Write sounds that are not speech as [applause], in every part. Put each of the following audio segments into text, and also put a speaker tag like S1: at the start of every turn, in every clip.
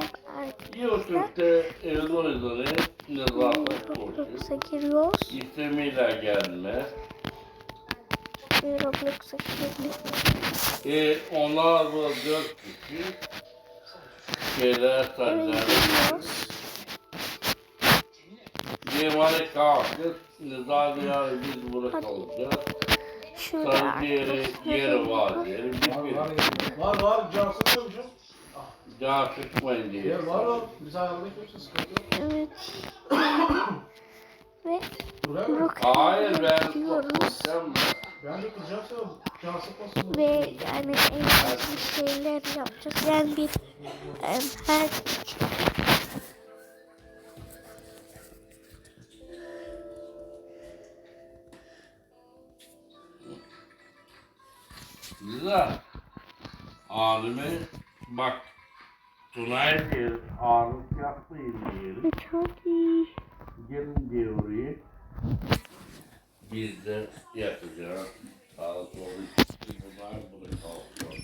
S1: Arkadaşlar.
S2: YouTube'da Eloiza'nı Nezahat Koçu.
S1: Roblox'a giriyoruz.
S2: İstemiyle gelme.
S1: Roblox'a girdik.
S2: E, onlar bu dört kişi şeyler
S1: Evet
S2: saçlar.
S1: giriyoruz.
S2: Diyemarı kalktık. Nezahat ya
S1: Şurada
S2: Sarı yeri,
S1: arkadaşlar.
S2: yeri var. Yeri
S3: Var
S2: bir
S3: var var var cansız çocuğum.
S2: Can sıkmayın diye.
S3: Ya var var. Biz ayarladık yoksa sıkıntı yok.
S1: Evet. [coughs] Ve
S3: Buraya mı?
S2: Hayır ben sen
S3: Ben de kıracağım sana can sıkmasın.
S1: Ve yani en önemli şeyler yapacağız. Yani bir em, her
S2: Güzel. Alime bak Tunay diyor ağırlık yapmayın diyelim.
S1: çok iyi.
S2: Gelin diye oraya. Biz de yapacağız. Sağ sol bunlar burada kalkıyor.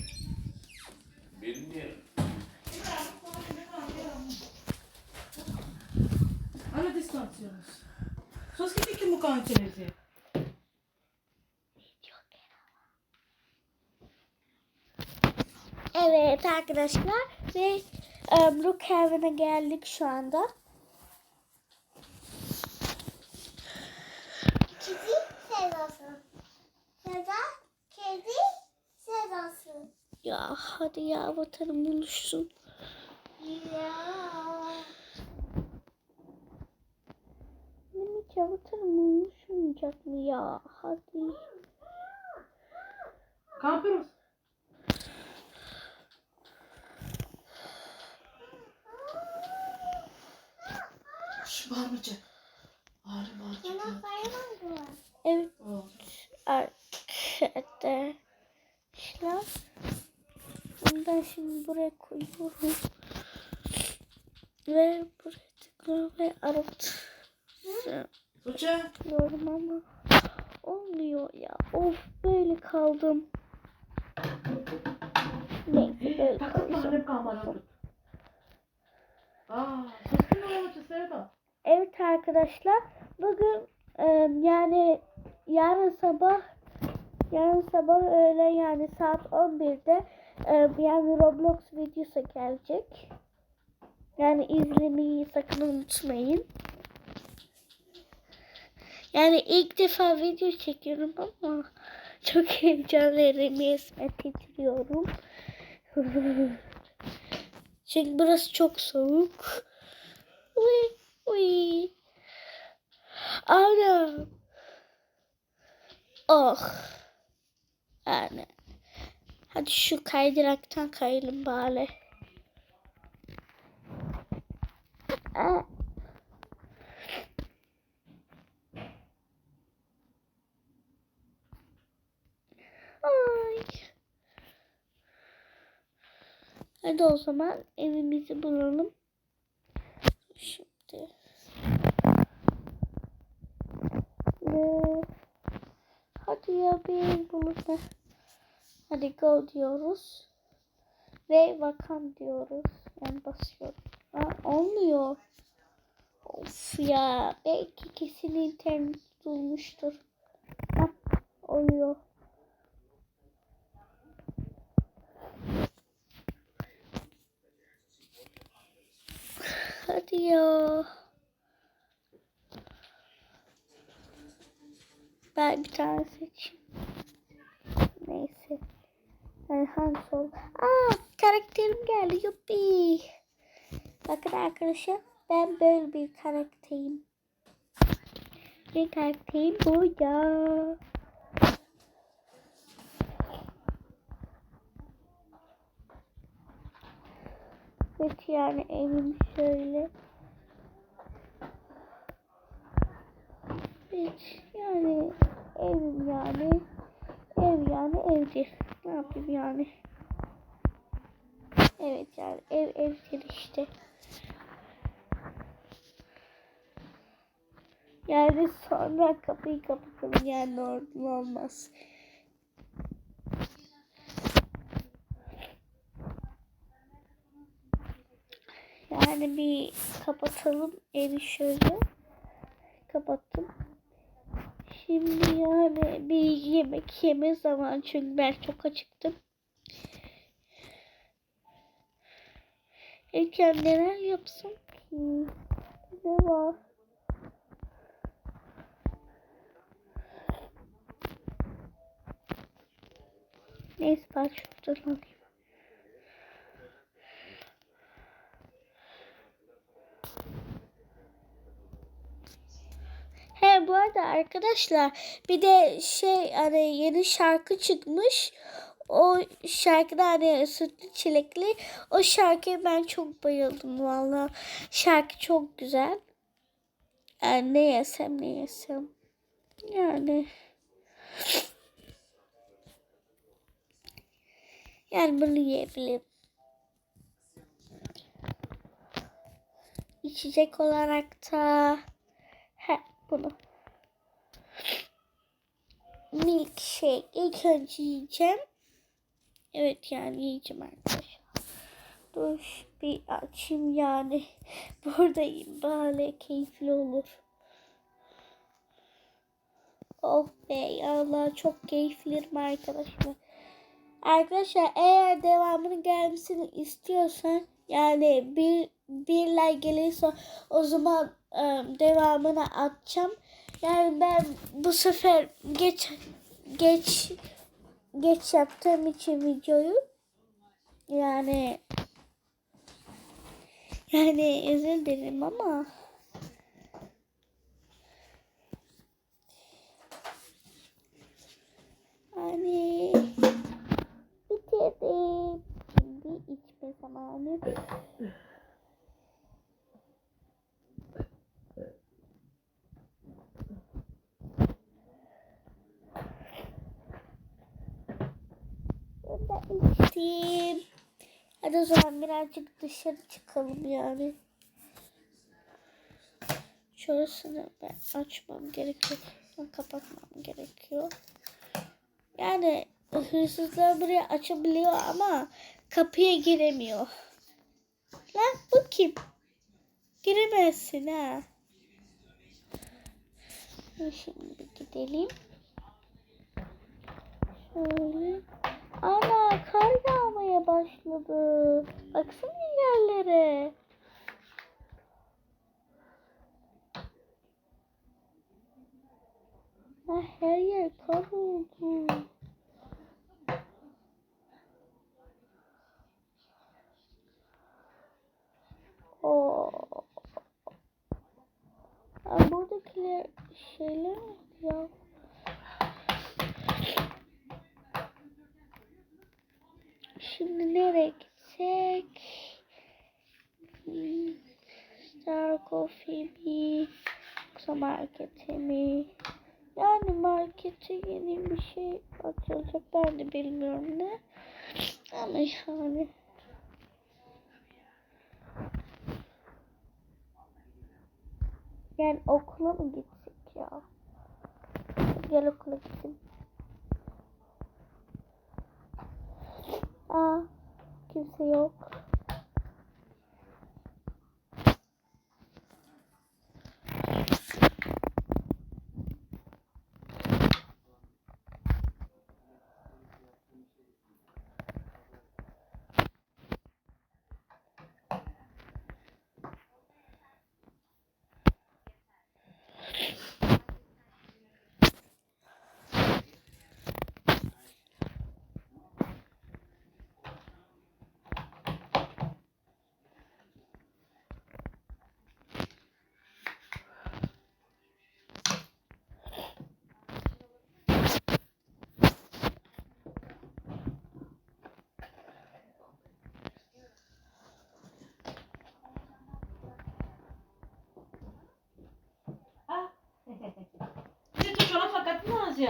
S2: Bilmiyorum.
S4: Alle distanzieren. Sonst gibt es keine Kankerezi.
S1: Evet arkadaşlar ve um, Brookhaven'a geldik şu anda.
S5: Kedi sevdası. Ya da kedi sevdası.
S1: Ya hadi ya avatarım buluşsun.
S5: Ya.
S1: Benim hiç avatarım buluşmayacak mı ya? Hadi.
S4: Kamperos. Şş bağırmaca. Bağır bağır.
S5: Bana sayamam mı?
S1: Evet
S4: Oh.
S1: arkadaşlar. Bunu ben şimdi buraya koyuyorum. Ve buraya tıklıyorum ve aratıyorum
S4: Tuğçe.
S1: ama olmuyor ya. Of böyle kaldım. Neyse böyle
S4: Takıp mahrem kamera tut. Aa, sesli mi olacak Sevda?
S1: Evet arkadaşlar bugün e, yani yarın sabah yarın sabah öğle yani saat 11'de e, yani Roblox videosu gelecek. Yani izlemeyi sakın unutmayın. Yani ilk defa video çekiyorum ama çok [laughs] heyecanlı resmen titriyorum. [laughs] Çünkü burası çok soğuk. Uy, uy. Anam. Oh. Yani. Hadi şu kaydıraktan kayalım bari. Ay. Hadi o zaman evimizi bulalım. Şimdi. Ve ya bir ev bulalım. Hadi go diyoruz. Ve bakan diyoruz. Ben basıyorum. Ha, olmuyor. Of ya. Belki kesin internet bulmuştur. Ha, oluyor. Hadi ya. Ben bir tane seçeyim. Neyse. Ben Hans ol. Aa karakterim geldi. Yuppi. Bakın arkadaşlar. Ben böyle bir karakterim. Bir karakterim bu ya. Evet yani evim şöyle. Evet yani Ev yani. Ev yani evdir. Ne yapayım yani. Evet yani ev evdir işte. Yani sonra kapıyı kapatalım yani normal olmaz. Yani bir kapatalım evi şöyle. Kapattım. Şimdi yani bir yemek yeme zaman çünkü ben çok acıktım. İlken neler yapsam ki? Ne var? Neyse ben şuradan alayım. He bu arada arkadaşlar bir de şey hani yeni şarkı çıkmış. O şarkıda hani sütlü çilekli o şarkıya ben çok bayıldım valla. Şarkı çok güzel. Yani ne yesem ne yesem. Yani yani bunu yiyebilirim. İçecek olarak da he bunu. Milkshake ilk önce yiyeceğim. Evet yani yiyeceğim arkadaşlar. Dur bir açayım yani. [laughs] Buradayım böyle keyifli olur. Oh be Allah çok keyifliyim arkadaşlar. Arkadaşlar eğer devamının gelmesini istiyorsan yani bir birler gelirse o zaman e, devamını atacağım. Yani ben bu sefer geç geç geç yaptığım için videoyu yani yani özür dilerim ama yani bitirdim. Şimdi içme zamanı. Ben içtim. Hadi o zaman birazcık dışarı çıkalım yani. Şurasını ben açmam gerekiyor. Ben kapatmam gerekiyor. Yani hırsızlar buraya açabiliyor ama kapıya giremiyor. Lan bu kim? Giremezsin ha. Şimdi gidelim. Şöyle. Ana kar yağmaya başladı. Baksana yerlere. Ha, her yer kar oldu. Oo. Ha, buradakiler şeyler mi ya? Şimdi nereye gitsek? Hmm, Star Coffee mi? Yoksa markete mi? Yani markete yeni bir şey açılacak ben de bilmiyorum ne. Ama yani. Yani okula mı gitsek ya? Gel okula gidelim. Aa, kimse yok.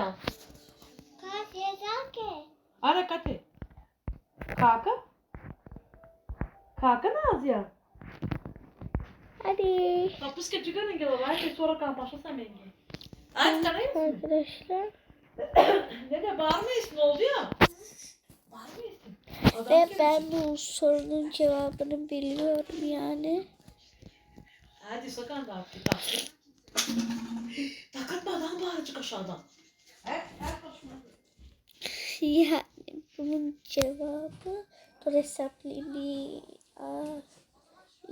S4: Alacaksın?
S5: Kaç yeter ki?
S4: Ara Kati. Kaka? Kaka ne alacaksın?
S1: Hadi
S4: Kapıs ke juga nih kalau baik suara kampasnya sama ini. Ay tanıyız mı?
S1: arkadaşlar. [coughs]
S4: Ne de bağırmayız ne oluyor? Bağırmayız.
S1: Ve ben bu sorunun cevabını biliyorum yani.
S4: Hadi sakın da artık. Takatma lan bağıracak aşağıdan.
S1: Yani bunun cevabı dur hesaplayayım. Bir,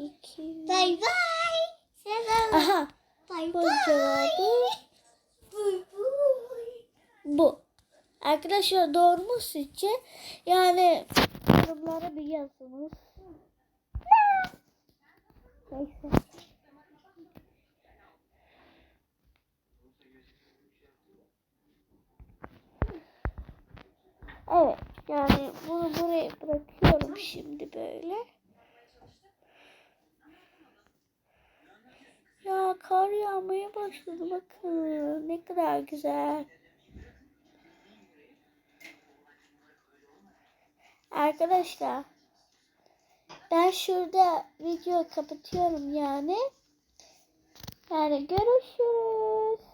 S1: iki,
S5: Bay bay. Selam.
S1: Aha
S5: Bay
S1: bu
S5: bay.
S1: cevabı
S5: Bay bay.
S1: bu. Arkadaşlar doğru mu sizce? Yani yorumlara bir yazınız. Neyse. Evet yani bunu buraya bırakıyorum şimdi böyle. Ya kar yağmaya başladı bakın ne kadar güzel. Arkadaşlar ben şurada video kapatıyorum yani. Yani görüşürüz.